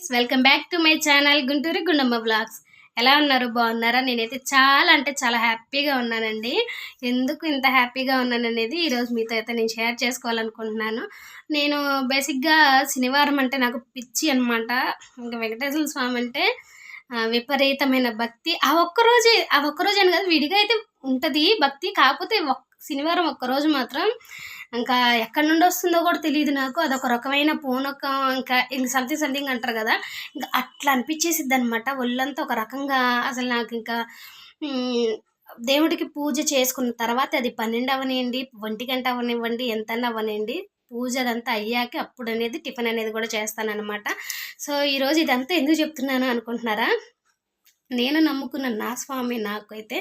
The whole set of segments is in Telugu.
Friends welcome back to my channel Guntur Gundamma blogs ఎలా ఉన్నారు? బాగున్నారా? నేనైతే చాలా అంటే చాలా హ్యాపీగా ఉన్నానండి. ఎందుకు ఇంత హ్యాపీగా ఉన్నాను అనేది ఈరోజు మీతో అయితే నేను షేర్ చేసుకోవాలనుకుంటున్నాను. నేను బేసిక్గా శనివారం అంటే నాకు పిచ్చి అనమాట ఇంకా వెంకటేశ్వర స్వామి అంటే విపరీతమైన భక్తి. ఆ ఒక్కరోజే ఆ ఒక్కరోజు అని కాదు విడిగా అయితే ఉంటుంది భక్తి. కాకపోతే ఒక్ శనివారం ఒక్కరోజు మాత్రం ఇంకా ఎక్కడి నుండి వస్తుందో కూడా తెలియదు నాకు. అదొక రకమైన పూనకం ఇంకా ఇంక సంథింగ్ సంథింగ్ అంటారు కదా. ఇంకా అట్లా అనిపించేసిద్ది అనమాట ఒళ్ళంతా ఒక రకంగా అసలు నాకు ఇంకా దేవుడికి పూజ చేసుకున్న తర్వాత అది పన్నెండు అవనివ్వండి ఒంటి గంట అవనివ్వండి ఎంత అవనివ్వండి పూజ అదంతా అయ్యాక అప్పుడు అనేది టిఫిన్ అనేది కూడా చేస్తానన్నమాట. సో ఈరోజు ఇదంతా ఎందుకు చెప్తున్నాను అనుకుంటున్నారా? నేను నమ్ముకున్న నా స్వామి నాకైతే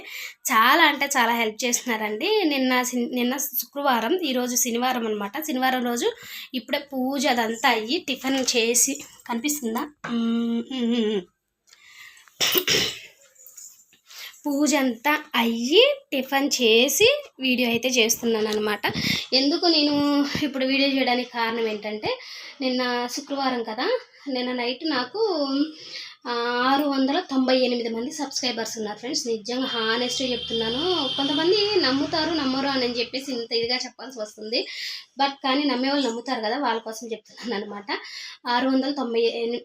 చాలా అంటే చాలా హెల్ప్ చేస్తున్నారండి. నిన్న నిన్న శుక్రవారం ఈరోజు శనివారం అనమాట శనివారం రోజు ఇప్పుడే పూజ అదంతా అయ్యి టిఫిన్ చేసి కనిపిస్తుందా? పూజ అంతా అయ్యి టిఫిన్ చేసి వీడియో అయితే చేస్తున్నాను అనమాట ఎందుకు నేను ఇప్పుడు వీడియో చేయడానికి కారణం ఏంటంటే నిన్న శుక్రవారం కదా నిన్న నైట్ నాకు ఆరు వందల తొంభై ఎనిమిది మంది సబ్స్క్రైబర్స్ ఉన్నారు ఫ్రెండ్స్. నిజంగా హానెస్ట్గా చెప్తున్నాను. కొంతమంది నమ్ముతారు నమ్మరు అని చెప్పేసి ఇంత ఇదిగా చెప్పాల్సి వస్తుంది. బట్ కానీ నమ్మే వాళ్ళు నమ్ముతారు కదా వాళ్ళ కోసం చెప్తున్నాను అనమాట ఆరు వందల తొంభై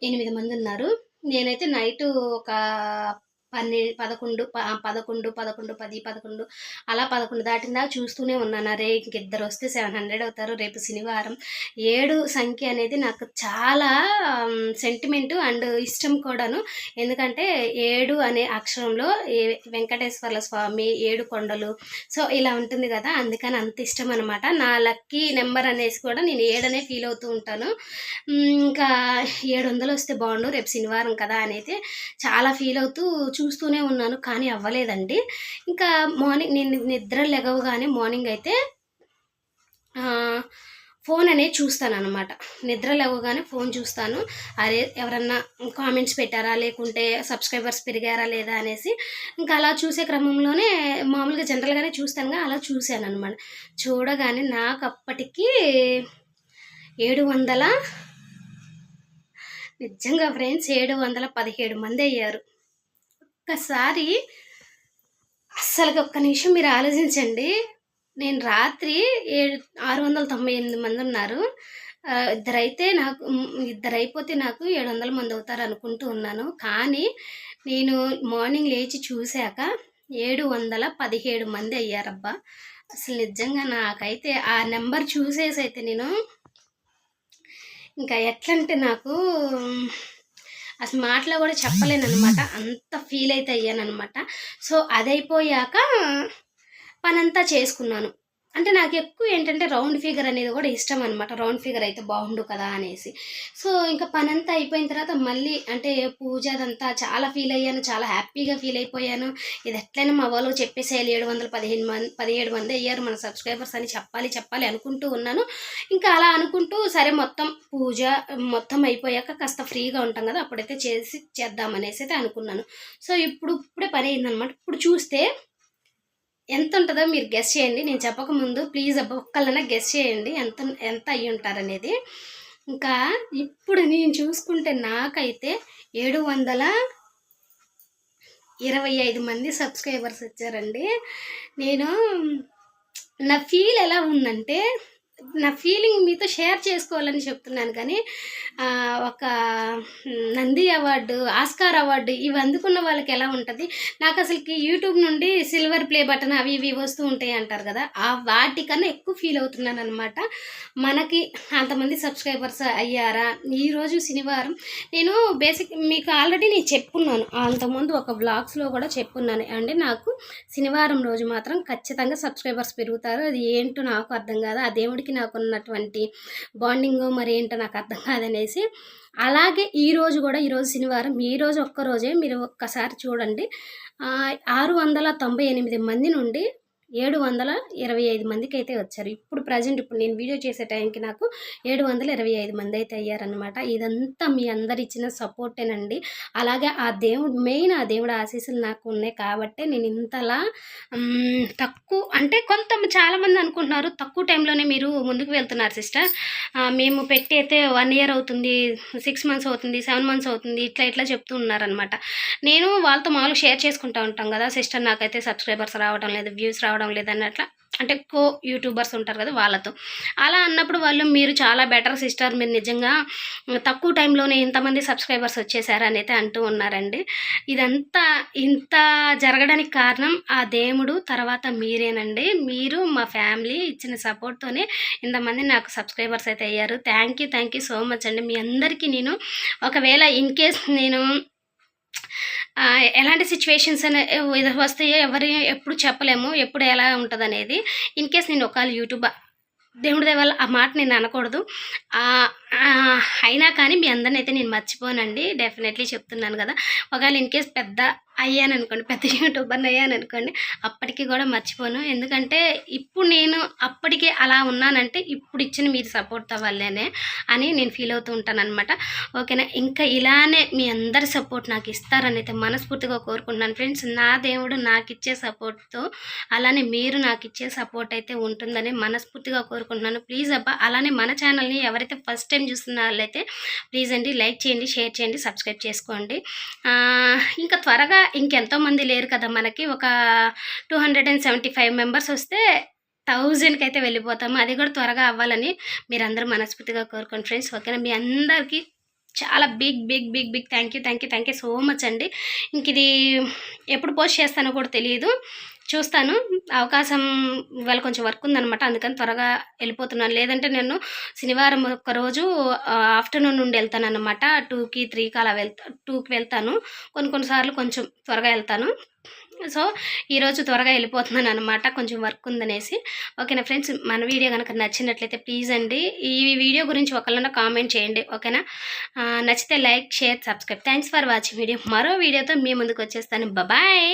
ఎనిమిది మంది ఉన్నారు. నేనైతే నైట్ ఒక పన్నె పదకొండు ప- పదకొండు పదకొండు పది పదకొండు అలా పదకొండు దాటిందా చూస్తూనే ఉన్నాను అరే ఇంకిద్దరు వస్తే సెవెన్ హండ్రెడ్ అవుతారు రేపు శనివారం. ఏడు సంఖ్య అనేది నాకు చాలా సెంటిమెంట్ అండ్ ఇష్టం కూడాను. ఎందుకంటే ఏడు అనే అక్షరంలో ఏ వెంకటేశ్వర్ల స్వామి ఏడు కొండలు. సో ఇలా ఉంటుంది కదా అందుకని అంత ఇష్టం అనమాట నా లక్కీ నెంబర్ అనేసి కూడా నేను ఏడనే ఫీల్ అవుతూ ఉంటాను. ఇంకా ఏడు వందలు వస్తే బాగుండు రేపు శనివారం కదా అనేది చాలా ఫీల్ అవుతూ చూస్తూనే ఉన్నాను కానీ అవ్వలేదండి. ఇంకా మార్నింగ్ నేను నిద్ర లెగవగానే మార్నింగ్ అయితే ఫోన్ అనేది చూస్తాను అనమాట నిద్ర లేవగానే ఫోన్ చూస్తాను. అరే ఎవరన్నా కామెంట్స్ పెట్టారా? లేకుంటే సబ్స్క్రైబర్స్ పెరిగారా లేదా అనేసి ఇంకా అలా చూసే క్రమంలోనే మామూలుగా జనరల్గానే చూస్తానుగా అలా చూశాను అనమాట చూడగానే నాకు అప్పటికి ఏడు వందల నిజంగా ఫ్రెండ్స్ ఏడు వందల పదిహేడు మంది అయ్యారు. ఒక్కసారి అస్సలు ఒక్క నిమిషం మీరు ఆలోచించండి. నేను రాత్రి ఏడు ఆరు వందల తొంభై ఎనిమిది మంది ఉన్నారు. ఇద్దరైతే నాకు ఇద్దరు అయిపోతే నాకు ఏడు వందల మంది అవుతారు అనుకుంటూ ఉన్నాను. కానీ నేను మార్నింగ్ లేచి చూశాక ఏడు వందల పదిహేడు మంది అయ్యారబ్బా. అసలు నిజంగా నాకైతే ఆ నెంబర్ చూసేసి అయితే నేను ఇంకా ఎట్లంటే నాకు అసలు మాటలో కూడా చెప్పలేను అనమాట అంత ఫీల్ అయితే అయ్యాను అనమాట సో అది అయిపోయాక పనంతా చేసుకున్నాను. అంటే నాకు ఎక్కువ ఏంటంటే రౌండ్ ఫిగర్ అనేది కూడా ఇష్టం అనమాట రౌండ్ ఫిగర్ అయితే బాగుండు కదా అనేసి. సో ఇంకా పని అంతా అయిపోయిన తర్వాత మళ్ళీ అంటే పూజ అదంతా చాలా ఫీల్ అయ్యాను. చాలా హ్యాపీగా ఫీల్ అయిపోయాను. ఇది ఎట్లయినా మా వాళ్ళు చెప్పేసేయాలి. ఏడు వందల పదిహేను మంది పదిహేడు మంది అయ్యారు మన సబ్స్క్రైబర్స్ అని చెప్పాలి చెప్పాలి అనుకుంటూ ఉన్నాను. ఇంకా అలా అనుకుంటూ సరే మొత్తం పూజ మొత్తం అయిపోయాక కాస్త ఫ్రీగా ఉంటాం కదా అప్పుడైతే చేసి చేద్దామనేసి అయితే అనుకున్నాను. సో ఇప్పుడు ఇప్పుడే పని అయిందనమాట ఇప్పుడు చూస్తే ఎంత ఉంటుందో మీరు గెస్ చేయండి. నేను చెప్పకముందు ప్లీజ్ ఒక్కళ్ళైనా గెస్ చేయండి. ఎంత ఎంత అయ్యి ఉంటారనేది ఇంకా ఇప్పుడు నేను చూసుకుంటే నాకైతే ఏడు వందల ఇరవై ఐదు మంది సబ్స్క్రైబర్స్ వచ్చారండి. నేను నా ఫీల్ ఎలా ఉందంటే నా ఫీలింగ్ మీతో షేర్ చేసుకోవాలని చెప్తున్నాను కానీ ఒక నంది అవార్డు ఆస్కార్ అవార్డు ఇవి అందుకున్న వాళ్ళకి ఎలా ఉంటుంది? నాకు అసలుకి యూట్యూబ్ నుండి సిల్వర్ ప్లే బటన్ అవి ఇవి వస్తూ ఉంటాయి అంటారు కదా ఆ వాటికన్నా ఎక్కువ ఫీల్ అవుతున్నాను అనమాట మనకి అంతమంది సబ్స్క్రైబర్స్ అయ్యారా? ఈరోజు శనివారం. నేను బేసిక్ మీకు ఆల్రెడీ నేను చెప్పున్నాను. అంతకుముందు ఒక బ్లాగ్స్లో కూడా చెప్పున్నాను. అంటే నాకు శనివారం రోజు మాత్రం ఖచ్చితంగా సబ్స్క్రైబర్స్ పెరుగుతారు. అది ఏంటో నాకు అర్థం కాదు. ఆ దేవుడికి నాకు ఉన్నటువంటి బాండింగ్ మరి ఏంటో నాకు అర్థం కాదనేసి అలాగే ఈరోజు కూడా ఈరోజు శనివారం ఈరోజు ఒక్కరోజే ఒక్క రోజే మీరు ఒక్కసారి చూడండి. ఆరు వందల తొంభై ఎనిమిది మంది నుండి ఏడు వందల ఇరవై ఐదు మందికి అయితే వచ్చారు. ఇప్పుడు ప్రజెంట్ ఇప్పుడు నేను వీడియో చేసే టైంకి నాకు ఏడు వందల ఇరవై ఐదు మంది అయితే అయ్యారనమాట ఇదంతా మీ అందరు ఇచ్చిన సపోర్టేనండి. అలాగే ఆ దేవుడు మెయిన్ ఆ దేవుడు ఆశీస్సులు నాకు ఉన్నాయి కాబట్టి నేను ఇంతలా తక్కువ అంటే కొంత చాలామంది అనుకుంటున్నారు తక్కువ టైంలోనే మీరు ముందుకు వెళ్తున్నారు సిస్టర్. మేము పెట్టి అయితే వన్ ఇయర్ అవుతుంది సిక్స్ మంత్స్ అవుతుంది సెవెన్ మంత్స్ అవుతుంది ఇట్లా ఇట్లా చెప్తూ ఉన్నారనమాట నేను వాళ్ళతో మామూలుగా షేర్ చేసుకుంటూ ఉంటాం కదా సిస్టర్. నాకైతే సబ్స్క్రైబర్స్ రావడం లేదు వ్యూస్ రావడం లేదు అన్నట్ల అంటే కో యూట్యూబర్స్ ఉంటారు కదా వాళ్ళతో. అలా అన్నప్పుడు వాళ్ళు మీరు చాలా బెటర్ సిస్టర్ మీరు నిజంగా తక్కువ టైంలోనే ఇంతమంది సబ్స్క్రైబర్స్ వచ్చేసారని అయితే అంటూ ఉన్నారండి. ఇదంతా ఇంత జరగడానికి కారణం ఆ దేవుడు తర్వాత మీరేనండి. మీరు మా ఫ్యామిలీ ఇచ్చిన సపోర్ట్తోనే ఇంతమంది నాకు సబ్స్క్రైబర్స్ అయితే అయ్యారు. Thank you thank you so much అండి. మీ అందరికీ నేను ఒకవేళ ఇన్ కేస్ నేను ఎలాంటి సిచ్యువేషన్స్ అనే వస్తాయో ఎవరి ఎప్పుడు చెప్పలేము ఎప్పుడు ఎలా ఉంటుంది అనేది ఇన్ కేస్ నేను ఒకవేళ యూట్యూబ్ దేవుడి దేవాల ఆ మాట నేను అనకూడదు. అయినా కానీ మీ అందరిని అయితే నేను మర్చిపోనండి. డెఫినెట్లీ చెప్తున్నాను కదా. ఒకవేళ ఇన్ కేస్ పెద్ద అయ్యాను అనుకోండి పెద్ద యూట్యూబర్ని అయ్యాను అనుకోండి అప్పటికి కూడా మర్చిపోను. ఎందుకంటే ఇప్పుడు నేను అప్పటికే అలా ఉన్నానంటే ఇప్పుడు ఇచ్చిన మీరు సపోర్ట్ వల్లేనే అని నేను ఫీల్ అవుతూ ఉంటాను అనమాట ఓకేనా ఇంకా ఇలానే మీ అందరి సపోర్ట్ నాకు ఇస్తారని అయితే మనస్ఫూర్తిగా కోరుకుంటున్నాను. ఫ్రెండ్స్ నా దేవుడు నాకు ఇచ్చే సపోర్ట్తో అలానే మీరు నాకు ఇచ్చే సపోర్ట్ అయితే ఉంటుందని మనస్ఫూర్తిగా కోరుకుంటున్నాను. ప్లీజ్ అబ్బా అలానే మన ఛానల్ని ఎవరైతే ఫస్ట్ టైం చూస్తున్న వాళ్ళైతే ప్లీజ్ అండి లైక్ చేయండి షేర్ చేయండి సబ్స్క్రైబ్ చేసుకోండి. ఇంకా త్వరగా ఇంకెంతోమంది లేరు కదా మనకి. ఒక two hundred and seventy five members వస్తే థౌజండ్కి అయితే వెళ్ళిపోతాము. అది కూడా త్వరగా అవ్వాలని మీరందరూ మనస్ఫూర్తిగా కోరుకోండి ఫ్రెండ్స్. ఓకేనా? మీ అందరికీ చాలా big big big big thank you thank you thank you so much అండి. ఇంక ఇది ఎప్పుడు పోస్ట్ చేస్తానో కూడా తెలియదు. చూస్తాను. అవకాశం ఇవాళ కొంచెం వర్క్ ఉందనమాట అందుకని త్వరగా వెళ్ళిపోతున్నాను. లేదంటే నేను శనివారం ఒక రోజు ఆఫ్టర్నూన్ నుండి వెళ్తాను అనమాట టూకి త్రీకి అలా వెళ్తా టూకి వెళ్తాను. కొన్ని కొన్నిసార్లు కొంచెం త్వరగా వెళ్తాను. సో ఈరోజు త్వరగా వెళ్ళిపోతున్నాను అనమాట కొంచెం వర్క్ ఉందనేసి. ఓకేనా ఫ్రెండ్స్? మన వీడియో కనుక నచ్చినట్లయితే ప్లీజ్ అండి ఈ వీడియో గురించి ఒకళ్ళన్నా కామెంట్ చేయండి. ఓకేనా? నచ్చితే like share subscribe thanks for watching video మరో వీడియోతో మీ ముందుకు వచ్చేస్తాను. బాయ్